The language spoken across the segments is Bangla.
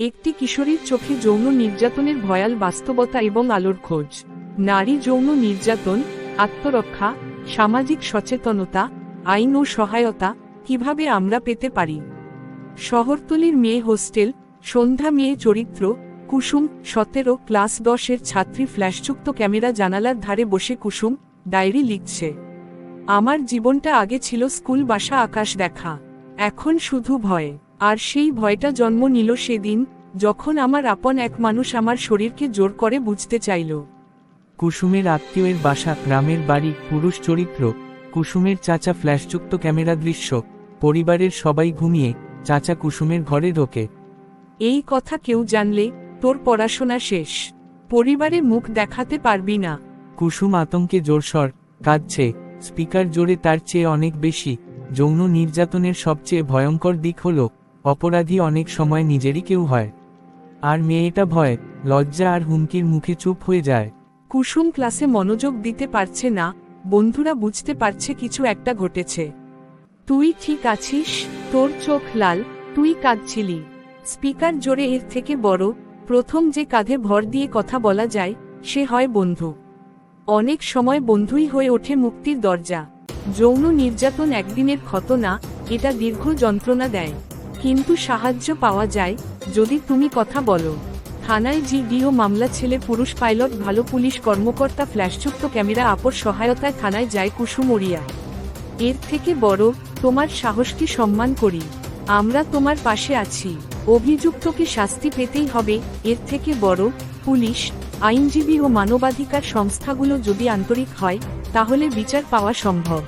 একটি কিশোরীর চোখে যৌন নির্যাতনের ভয়াল বাস্তবতা এবং আলোর খোঁজ। নারী যৌন নির্যাতন, আত্মরক্ষা, সামাজিক সচেতনতা, আইন ও সহায়তা, কীভাবে আমরা পেতে পারি? শহরতলির মেয়ে হোস্টেল, সন্ধ্যা মেয়ে চরিত্র, কুসুম, সতেরো, ক্লাস দশের ছাত্রী ফ্ল্যাশযুক্ত ক্যামেরা জানালার ধারে বসে কুসুম, ডায়েরি লিখছে। আমার জীবনটা আগে ছিল স্কুল বাসা আকাশ দেখা, এখন শুধু ভয়। আর সেই ভয়টা জন্ম নিল সেদিন যখন আমার আপন এক মানুষ আমার শরীরকে জোর করে বুঝতে চাইল। কুসুমের আত্মীয়ের বাসা গ্রামের বাড়ি পুরুষ চরিত্র কুসুমের চাচা ফ্ল্যাশযুক্ত ক্যামেরা দৃশ্য পরিবারের সবাই ঘুমিয়ে চাচা কুসুমের ঘরে ঢোকে। এই কথা কেউ জানলে তোর পড়াশোনা শেষ। পরিবারে মুখ দেখাতে পারবি না। কুসুম আতঙ্কে জোরসর কাঁদছে স্পিকার জোরে তার চেয়ে অনেক বেশি যৌন নির্যাতনের সবচেয়ে ভয়ঙ্কর দিক হল অপরাধী অনেক সময় নিজেরই কেউ হয়। আর মেয়েটা ভয়, লজ্জা আর হুমকির মুখে চুপ হয়ে যায়। কুসুম ক্লাসে মনোযোগ দিতে পারছে না, বন্ধুরা বুঝতে পারছে কিছু একটা ঘটেছে। তুই ঠিক আছিস? তোর চোখ লাল, তুই কাঁদছিলি। স্পিকার জোরে এর থেকে বড়, প্রথম যে কাঁধে ভর দিয়ে কথা বলা যায়, সে হয় বন্ধু। অনেক সময় বন্ধুই হয়ে ওঠে মুক্তির দরজা। যৌন নির্যাতন একদিনের ক্ষত না এটা দীর্ঘ যন্ত্রণা দেয়। কিন্তু সাহায্য পাওয়া যায়, যদি তুমি কথা বলো। থানায় জিডিও মামলা ছেলে পুরুষ পাইলট ভালো পুলিশ কর্মকর্তা ফ্ল্যাশযুক্ত ক্যামেরা আপর সহায়তায় থানায় যায় কুসুম ওড়িয়া। এর থেকে বড়, তোমার সাহসকে সম্মান করি। আমরা তোমার পাশে আছি। অভিযুক্তকে শাস্তি পেতেই হবে, এর থেকে বড়, পুলিশ, আইনজীবী ও মানবাধিকার সংস্থাগুলো যদি আন্তরিক হয়, তাহলে বিচার পাওয়া সম্ভব।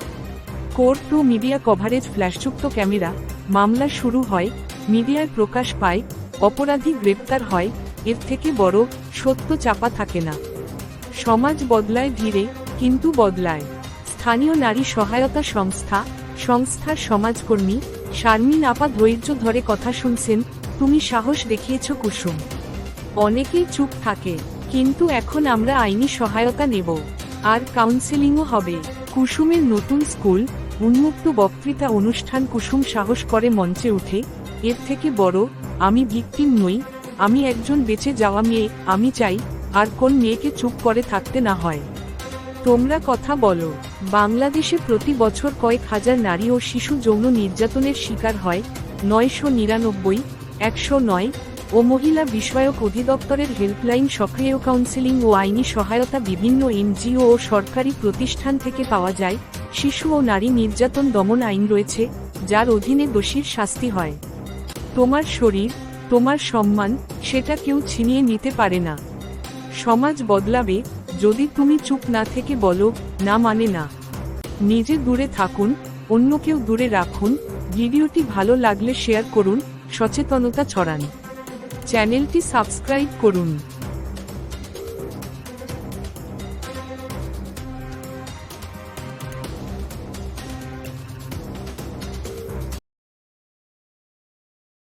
কোর্ট ও মিডিয়া কভারেজ ফ্ল্যাশযুক্ত ক্যামেরা মামলা শুরু হয়, মিডিয়ায় প্রকাশ পায়, অপরাধী গ্রেপ্তার হয়, এর থেকে বড় সত্য চাপা থাকে না। সমাজ বদলায় ধীরে, কিন্তু বদলায়। স্থানীয় নারী সহায়তা সংস্থা, সংস্থার সমাজকর্মী, শারমিন আপা ধৈর্য ধরে কথা শুনছেন, তুমি সাহস দেখিয়েছ কুসুম। অনেকেই চুপ থাকে, কিন্তু এখন আমরা আইনি সহায়তা নেব। আর কাউন্সেলিংও হবে। কুসুমের নতুন স্কুল উন্মুক্ত বক্তৃতা অনুষ্ঠান কুসুম সাহস করে মঞ্চে উঠে, এর থেকে বড়, আমি ভিকটিম নই, আমি একজন বেঁচে যাওয়া মেয়ে, আমি চাই, আর কোন মেয়েকে চুপ করে থাকতে না হয়। তোমরা কথা বলো, বাংলাদেশে প্রতি বছর কয়েক হাজার নারী ও শিশু যৌন নির্যাতনের শিকার হয়, নয়শো নিরানব্বই, একশো নয়, ও মহিলা বিষয়ক অধিদপ্তরের হেল্পলাইন সক্রিয় কাউন্সেলিং ও আইনি সহায়তা বিভিন্ন এনজিও ও সরকারি প্রতিষ্ঠান থেকে পাওয়া যায় শিশু ও নারী নির্যাতন দমন আইন রয়েছে, যার অধীনে দোষীর শাস্তি হয়। তোমার শরীর, তোমার সম্মান, সেটা কেউ ছিনিয়ে নিতে পারে না। সমাজ বদলাবে, যদি তুমি চুপ না থেকে বলো, না মানে না। নিজে দূরে থাকুন অন্য কেউ দূরে রাখুন, ভিডিওটি ভালো লাগলে শেয়ার করুন, সচেতনতা ছড়ান। চ্যানেলটি সাবস্ক্রাইব করুন।